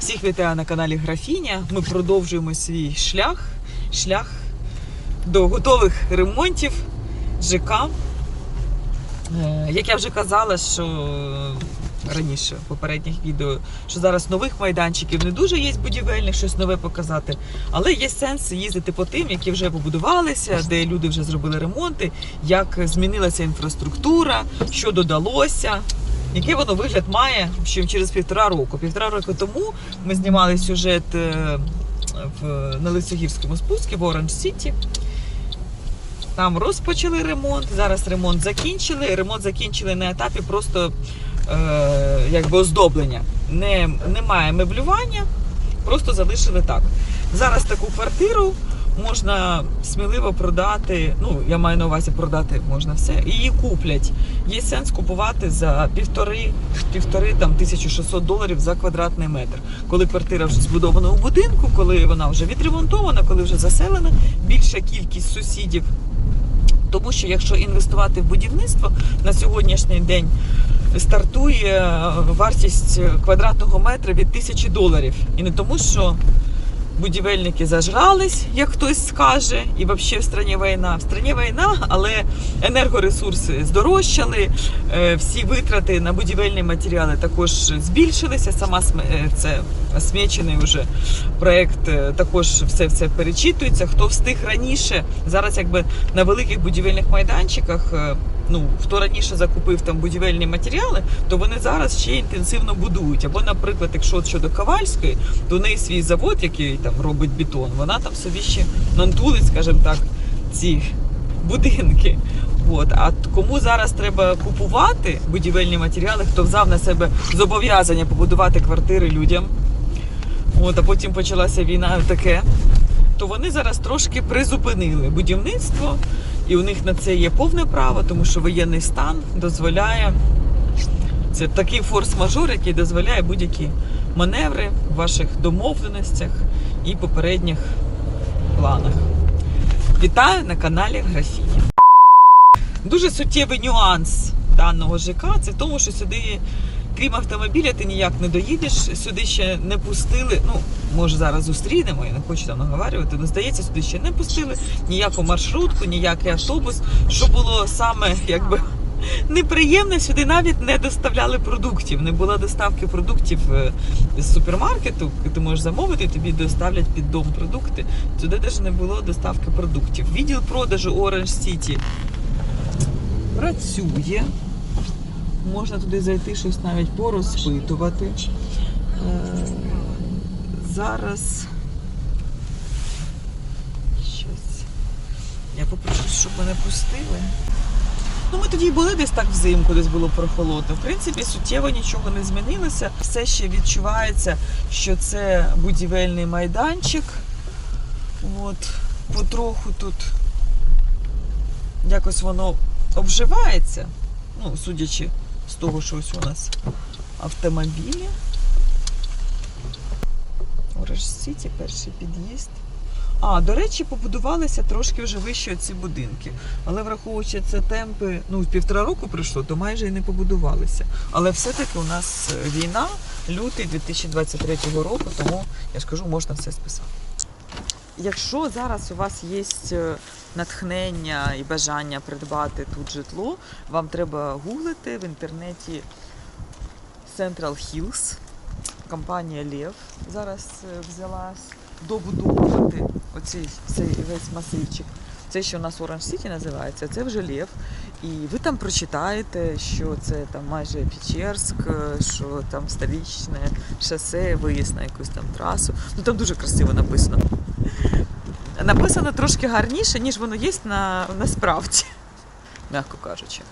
Всіх вітаю на каналі Графіня. Ми продовжуємо свій шлях, шлях до готових ремонтів ЖК. Е, Як я вже казала, що раніше в попередніх відео, що зараз нових майданчиків не дуже є будівельних, щось нове показати. Але є сенс їздити по тим, які вже побудувалися, де люди вже зробили ремонти, як змінилася інфраструктура, що додалося. Який воно вигляд має ще через півтора року. Півтора року тому ми знімали сюжет е, в, на Лисогірському спуску в Оранж Сіті. Там розпочали ремонт, зараз ремонт закінчили. Ремонт закінчили на етапі просто е, якби оздоблення. Не, немає меблювання, просто залишили так. Зараз таку квартиру можна сміливо продати. Ну, я маю на увазі продати можна все. І її куплять. Є сенс купувати за півтори, півтори там 1600 доларів за квадратний метр. Коли квартира вже збудована у будинку, коли вона вже відремонтована, коли вже заселена, більша кількість сусідів. Тому що якщо інвестувати в будівництво на сьогоднішній день стартує е, вартість квадратного метра від тисячі доларів. І не тому, що будівельники зажрались, як хтось скаже, і взагалі в страні війна. В страні війна, але енергоресурси здорожчали, е, всі витрати на будівельні матеріали також збільшилися. Сама е, це осмічений вже проект е, також все це перечитується. Хто встиг раніше зараз, якби на великих будівельних майданчиках. Ну, хто раніше закупив там будівельні матеріали, то вони зараз ще інтенсивно будують. Або, наприклад, якщо щодо Ковальської, то в неї свій завод, який там робить бетон, вона там собі ще нантулить, скажімо так, ці будинки. От. А кому зараз треба купувати будівельні матеріали, хто взяв на себе зобов'язання побудувати квартири людям, от, а потім почалася війна таке, то вони зараз трошки призупинили будівництво, і у них на це є повне право, тому що воєнний стан дозволяє. Це такий форс-мажор, який дозволяє будь-які маневри в ваших домовленостях і попередніх планах. Вітаю на каналі Графіня. Дуже суттєвий нюанс даного ЖК це в тому, що сюди, крім автомобіля, ти ніяк не доїдеш. Сюди ще не пустили. Ну, може, зараз зустрінемо, я не хочу там наговарювати. але здається, сюди ще не пустили ніяку маршрутку, ніякий автобус. Що було саме якби. Неприємно, сюди навіть не доставляли продуктів. Не було доставки продуктів е, з супермаркету. Ти можеш замовити, тобі доставлять під дом продукти. Сюди навіть не було доставки продуктів. Відділ продажу Orange City працює. Можна туди зайти, щось навіть порозпитувати. Е, Зараз щось. Я попрошу, щоб мене пустили. Ну, ми тоді були десь так взимку, десь було прохолодно. В принципі, суттєво нічого не змінилося. Все ще відчувається, що це будівельний майданчик. От, потроху тут якось воно обживається. Ну, судячи того, що ось у нас автомобілі. Оранж Сіті, перший під'їзд. А, до речі, побудувалися трошки вже вище ці будинки. Але враховуючи це темпи, ну, півтора року пройшло, то майже і не побудувалися. Але все-таки у нас війна, лютий 2023 року, тому я ж кажу, можна все списати. Якщо зараз у вас є е, натхнення і бажання придбати тут житло, вам треба гуглити в інтернеті Central Hills. Компанія Лев зараз е, взялась добудовувати оцей цей весь масивчик. Це, що у нас Orange City називається, це вже Лев. І ви там прочитаєте, що це там майже Печерськ, е, що там столічне шосе, виїзд на якусь там трасу. Ну там дуже красиво написано. Написано трошки гарніше, ніж воно є на, насправді, м'яко кажучи.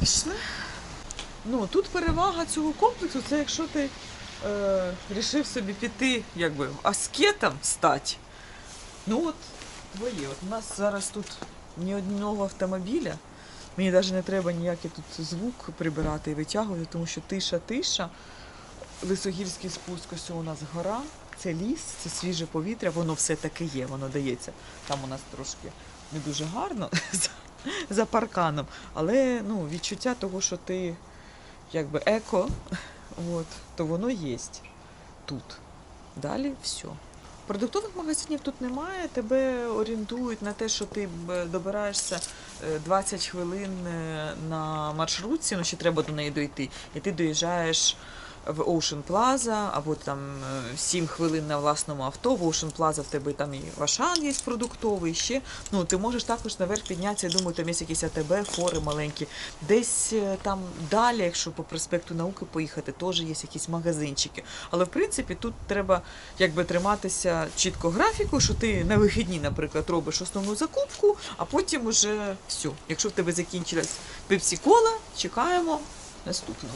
Пішли. Ну, тут перевага цього комплексу це якщо ти е, рішив собі піти якби аскетом стати. Ну от твоє. От у нас зараз тут ні одного автомобіля. Мені навіть не треба ніякий тут звук прибирати і витягувати, тому що тиша-тиша. Лисогірський спуск, ось у нас гора, це ліс, це свіже повітря, воно все таки є, воно дається. Там у нас трошки не дуже гарно за, парканом, але ну, відчуття того, що ти якби еко от, то воно є тут. Далі все. Продуктових магазинів тут немає. Тебе орієнтують на те, що ти добираєшся е, 20 хвилин е, на маршрутці, ну ще треба до неї дойти, і ти доїжджаєш в Ocean Plaza, або там е, 7 хвилин на власному авто. В Ocean Plaza в тебе там і Вашан є продуктовий ще. Ну, ти можеш також наверх піднятися, я думаю, там є якісь АТБ, фори маленькі. Десь е, там далі, якщо по проспекту науки поїхати, теж є якісь магазинчики. Але в принципі тут треба якби триматися чітко графіку, що ти на вихідні, наприклад, робиш основну закупку, а потім уже все. Якщо в тебе закінчилась пепсі кола, чекаємо наступного.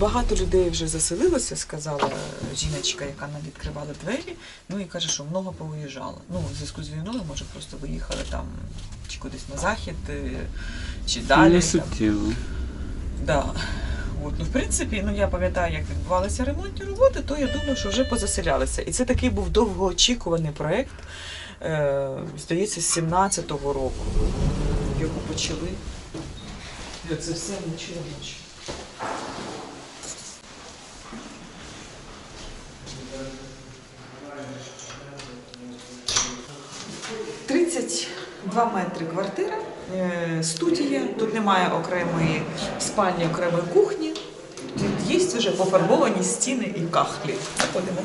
багато людей вже заселилося, сказала жіночка, яка нам відкривала двері. Ну і каже, що много поуїжджало. Ну, в зв'язку з війною, може, просто виїхали там чи кудись на захід, е, чи далі. Не суттєво. Да. От. Ну, в принципі, ну я пам'ятаю, як відбувалися ремонтні роботи, то я думаю, що вже позаселялися. І це такий був довгоочікуваний проєкт, е, здається, з 17-го року, його почали. Це все нічого нічого. 2 метри квартира, е, студія, тут немає окремої спальні, окремої кухні. Тут є вже пофарбовані стіни і кахлі. Заходимо.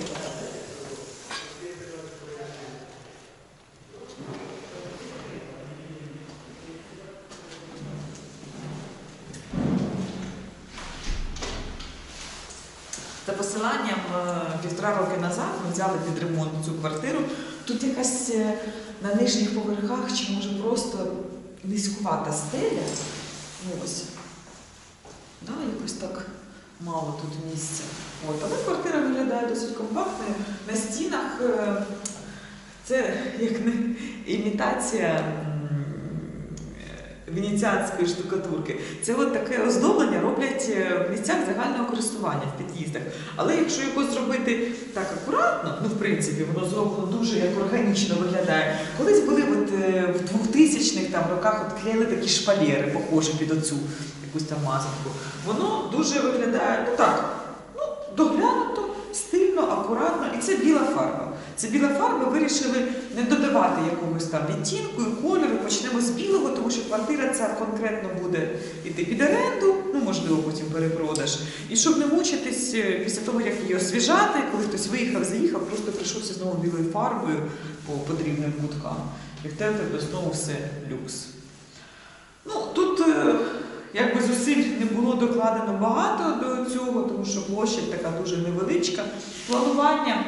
За посиланням е, півтора роки назад ми взяли під ремонт цю квартиру. Тут якась е, на нижніх поверхах чи може просто низькувата стеля. Ось. Да, якось так мало тут місця. От, але квартира виглядає досить компактною. На стінах е, це як не імітація венеціанської штукатурки. Це от таке оздоблення роблять е, в місцях загального користування в під'їздах. Але якщо його зробити так акуратно, ну в принципі воно зроблено дуже як органічно виглядає. Колись були от, е, в 2000-х там роках от клеїли такі шпалери, похожі під оцю якусь там мазанку. Воно дуже виглядає ну так, ну доглянуто, акуратно, і це біла фарба. Це біла фарба вирішили не додавати якогось там відтінку і кольору. Почнемо з білого, тому що квартира ця конкретно буде йти під оренду, ну можливо, потім перепродаж. І щоб не мучитись е, після того, як її освіжати, коли хтось виїхав, заїхав, просто прийшовся знову білою фарбою по потрібним куткам. І в тебе знову все люкс. Якби зусиль не було докладено багато до цього, тому що площадь така дуже невеличка. Планування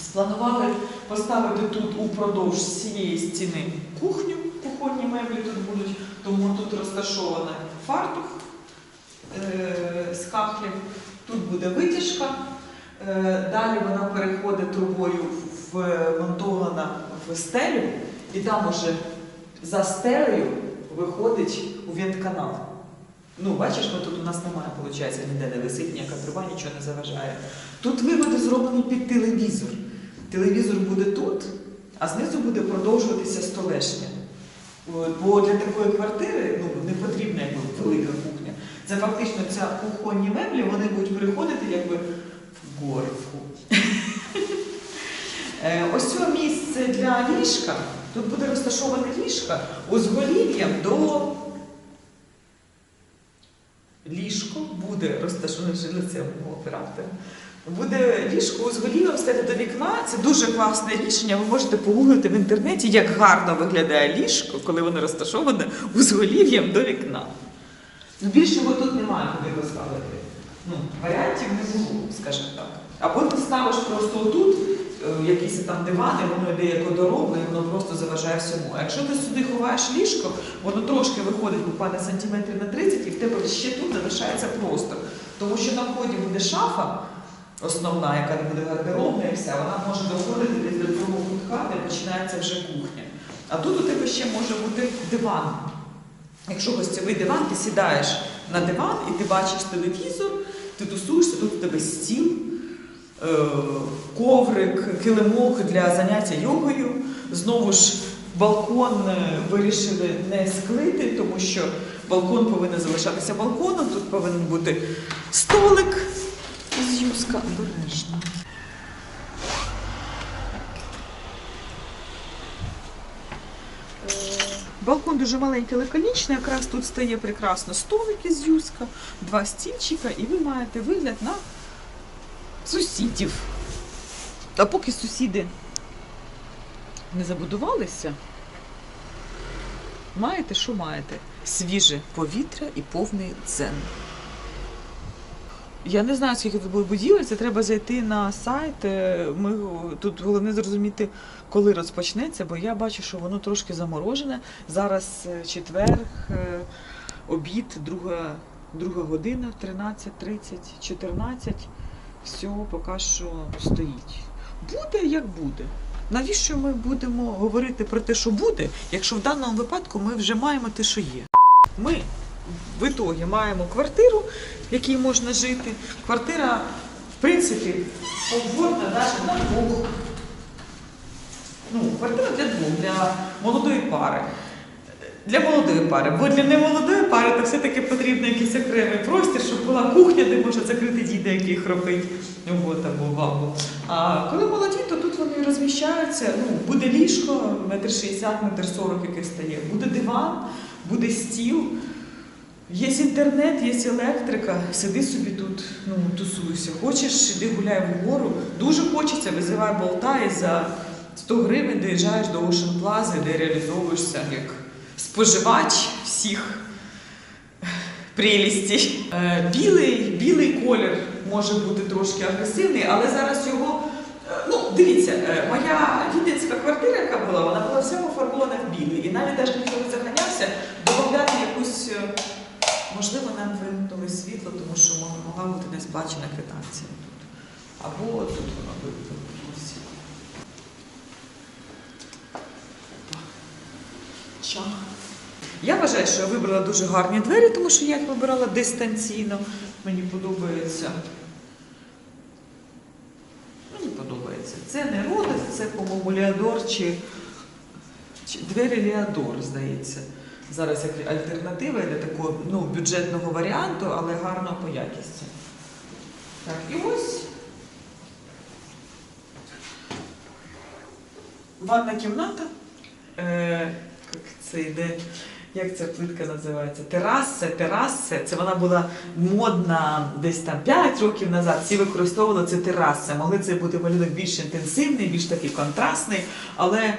спланували поставити тут упродовж цієї стіни кухню, кухонні меблі тут будуть, тому тут розташований фартух е, з кахлів, тут буде витяжка. Е, Далі вона переходить трубою вмонтована в стелю, і там уже за стелею виходить у вентканал. Ну, бачиш, ми тут у нас немає, виходить, ніде не висить, ніяка труба, нічого не заважає. Тут виводи зроблені під телевізор. Телевізор буде тут, а знизу буде продовжуватися столешня. Бо для такої квартири ну, не потрібна якби, велика кухня. Це фактично ця кухонні меблі, вони будуть переходити якби в горку. Е, Ось це місце для ліжка. Тут буде розташоване ліжка узголів'ям до ліжко буде розташоване вже лицем мого оператора. Буде ліжко узголів'ям стати до вікна. Це дуже класне рішення. Ви можете погуглити в інтернеті, як гарно виглядає ліжко, коли воно розташоване узголів'ям до вікна. Ну, більшого тут немає куди поставити. Ну, варіантів не було, скажімо так. Або ти ставиш просто тут е, якісь там дивани, воно йде як одоробне, і воно просто заважає всьому. А якщо ти сюди ховаєш ліжко, воно трошки виходить буквально сантиметрів на 30, і в тебе ще тут залишається простор. Тому що на вході буде шафа, основна, яка не буде гардеробна і вся, вона може доходити до другого кутка, де починається вже кухня. А тут у тебе ще може бути диван. Якщо гостєвий диван, ти сідаєш на диван і ти бачиш телевізор, ти тусуєшся, тут у тебе стіл, е, коврик, килимок для заняття йогою. Знову ж балкон е, вирішили не склити, тому що балкон повинен залишатися балконом, тут повинен бути столик Зюзка обережно. Балкон дуже маленький, лаконічний, якраз тут стає прекрасно столик із юска, два стільчика, і ви маєте вигляд на сусідів. А поки сусіди не забудувалися, маєте, що маєте? Свіже повітря і повний дзен. Я не знаю, скільки тут буде будівель, це треба зайти на сайт. Е, Ми тут головне зрозуміти, коли розпочнеться, бо я бачу, що воно трошки заморожене. Зараз е, четвер, е, обід, друга, друга година, 13.30, 14. Все поки що стоїть. Буде як буде. Навіщо ми будемо говорити про те, що буде, якщо в даному випадку ми вже маємо те, що є? Ми в ітогі маємо квартиру, в якій можна жити. Квартира, в принципі, комфортна навіть на двох. Ну, квартира для двох, для молодої пари. Для молодої пари, бо для немолодої пари то все-таки потрібен якийсь окремий простір, щоб була кухня, де можна закрити діда, який хропить, от, або бабу. А коли молоді, то тут вони розміщаються. Ну, буде ліжко, метр шістдесят, метр сорок, яке стає, буде диван, буде стіл. Є інтернет, є електрика, сиди собі тут, ну, тусуйся. Хочеш, іди гуляй вгору. Дуже хочеться, визивай болта і за 100 гривень доїжджаєш до Ocean Plaza, де реалізовуєшся як споживач всіх прелістей. Е, Білий, білий колір може бути трошки агресивний, але зараз його. е, Ну, дивіться, е, моя віденська квартира, яка була, вона була вся офарбована в білий. І навіть ніхто не заганявся додати якусь. Можливо, нам вимкнули світло, тому що могла бути несплачена квитанція тут. Або тут воно вимкнулося. Ча. Я вважаю, що я вибрала дуже гарні двері, тому що я їх вибирала дистанційно. Мені подобається. Мені подобається. Це не Родос, це, по-моєму, Леодор чи, чи двері Леодор, здається. Зараз як альтернатива для такого ну, бюджетного варіанту, але гарно по якісті. Так, і ось. Ванна кімната. Е, як це йде, як ця плитка називається? Терасе, терасе. Це вона була модна десь там 5 років назад. Всі використовували це терасе. Могли це бути малюнок більш інтенсивний, більш такий контрастний, але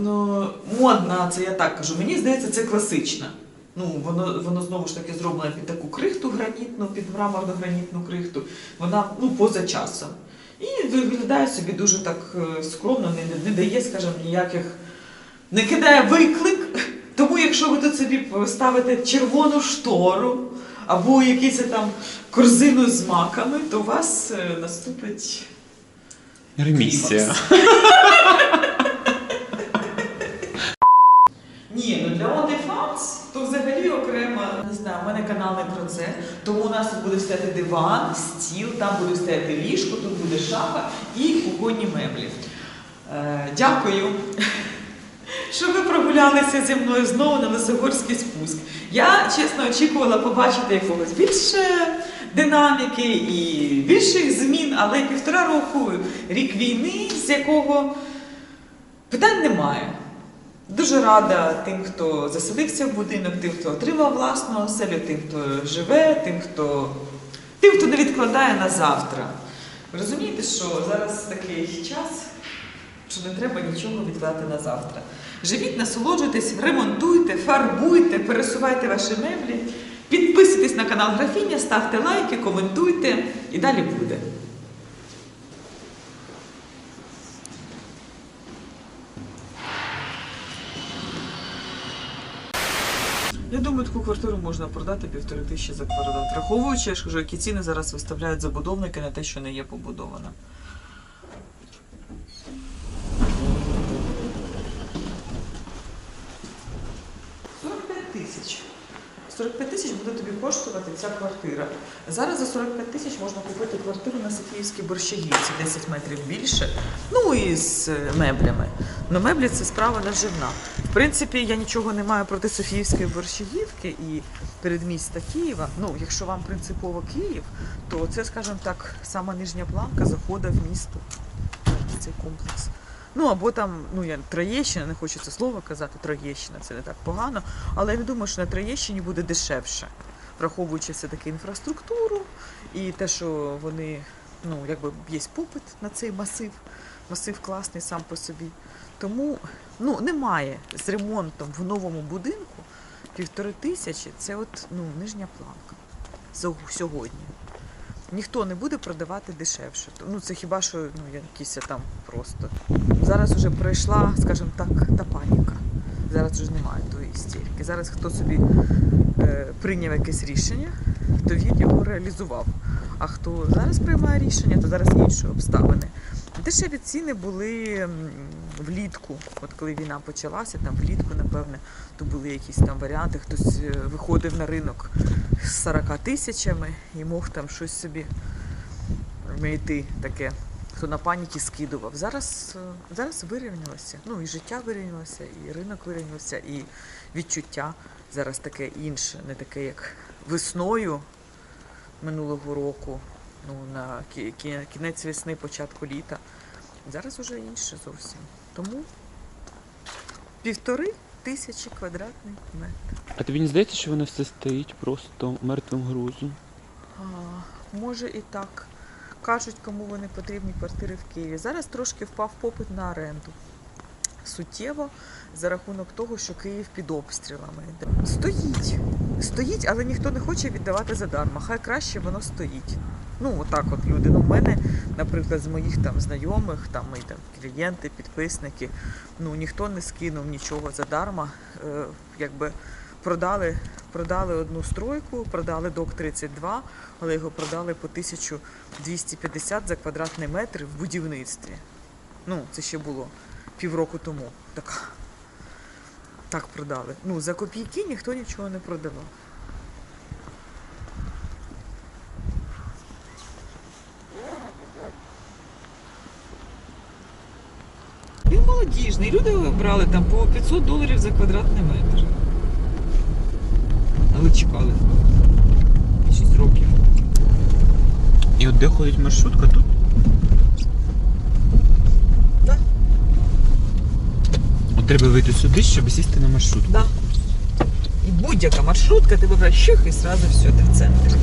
ну, модна, це я так кажу. Мені здається, це класична. Ну, воно, воно знову ж таки зроблено під таку крихту гранітну, під мраморну гранітну крихту. Вона ну, поза часом. І виглядає собі дуже так е, скромно, не, не дає, скажімо, ніяких, не кидає виклик. Тому якщо ви тут собі ставите червону штору або якийсь там корзину з маками, то у вас е, наступить Ремісія. Ні, ну для OnlyFans то взагалі окремо, не знаю, у мене канал не про це. Тому у нас тут буде стояти диван, стіл, там буде стояти ліжко, тут буде шафа і кухонні меблі. Е, дякую, що ви прогулялися зі мною знову на Висогорський спуск. Я чесно очікувала побачити якогось більше динаміки і більших змін, але півтора року рік війни, з якого питань немає. Дуже рада тим, хто заселився в будинок, тим, хто отримав власну оселю, тим, хто живе, тим, хто, тим, хто не відкладає на завтра. Ви розумієте, що зараз такий час, що не треба нічого відкладати на завтра. Живіть, насолоджуйтесь, ремонтуйте, фарбуйте, пересувайте ваші меблі, підписуйтесь на канал Графіня, ставте лайки, коментуйте і далі буде. Я думаю, таку квартиру можна продати півтори тисячі за квадрат. Враховуючи, я ж кажу, які ціни зараз виставляють забудовники на те, що не є побудовано. «45 тисяч. 45 тисяч буде тобі коштувати ця квартира. Зараз за 45 тисяч можна купити квартиру на Софіївській борщагівці, 10 метрів більше, ну і з е, меблями. Ну, меблі це справа наживна. В принципі, я нічого не маю проти Софіївської борщагівки і передміста Києва. Ну, якщо вам принципово Київ, то це, скажімо так, сама нижня планка заходить в місто цей комплекс. Ну або там, ну я Троєщина, не хочу це слово казати, Троєщина, це не так погано. Але я думаю, що на Троєщині буде дешевше, враховуючи все-таки інфраструктуру і те, що вони, ну якби є попит на цей масив. Масив класний сам по собі. Тому ну, немає з ремонтом в новому будинку півтори тисячі це от ну, нижня планка сьогодні. Ніхто не буде продавати дешевше. Ну це хіба що ну, якісь там просто. Зараз вже пройшла, скажімо так, та паніка. Зараз вже немає тої істерики. Зараз хто собі е, прийняв якесь рішення, то він його реалізував. А хто зараз приймає рішення, то зараз інші обставини. Дешеві ціни були влітку, от коли війна почалася, там влітку, напевне, то були якісь там варіанти. Хтось е, виходив на ринок з 40 тисячами і мог там щось собі знайти таке, хто на паніки скидував. Зараз, е, зараз вирівнялося. Ну і життя вирівнялося, і ринок вирівнявся, і відчуття зараз таке інше, не таке, як весною минулого року, ну, на кі- кі- кінець весни, початку літа. Зараз уже інше зовсім. Тому півтори тисячі квадратних метрів. А тобі не здається, що воно все стоїть просто мертвим грузом? А, може і так. Кажуть, кому вони потрібні квартири в Києві. Зараз трошки впав попит на оренду. Суттєво за рахунок того, що Київ під обстрілами. Стоїть. Стоїть, але ніхто не хоче віддавати задарма. Хай краще воно стоїть. Ну, отак от люди. Ну, в мене, наприклад, з моїх там знайомих, там мої там клієнти, підписники, ну ніхто не скинув нічого задарма. Е, якби продали, продали одну стройку, продали док 32, але його продали по 1250 за квадратний метр в будівництві. Ну, це ще було півроку тому. Так, так продали. Ну, за копійки ніхто нічого не продавав. Він молодіжний. Люди брали там по 500 доларів за квадратний метр. Але чекали. 6 років. І от де ходить маршрутка, тут Да. от треба вийти сюди, щоб сісти на маршрутку. Да. І будь-яка маршрутка, ти вибираєш щих і одразу все, ти в центрі.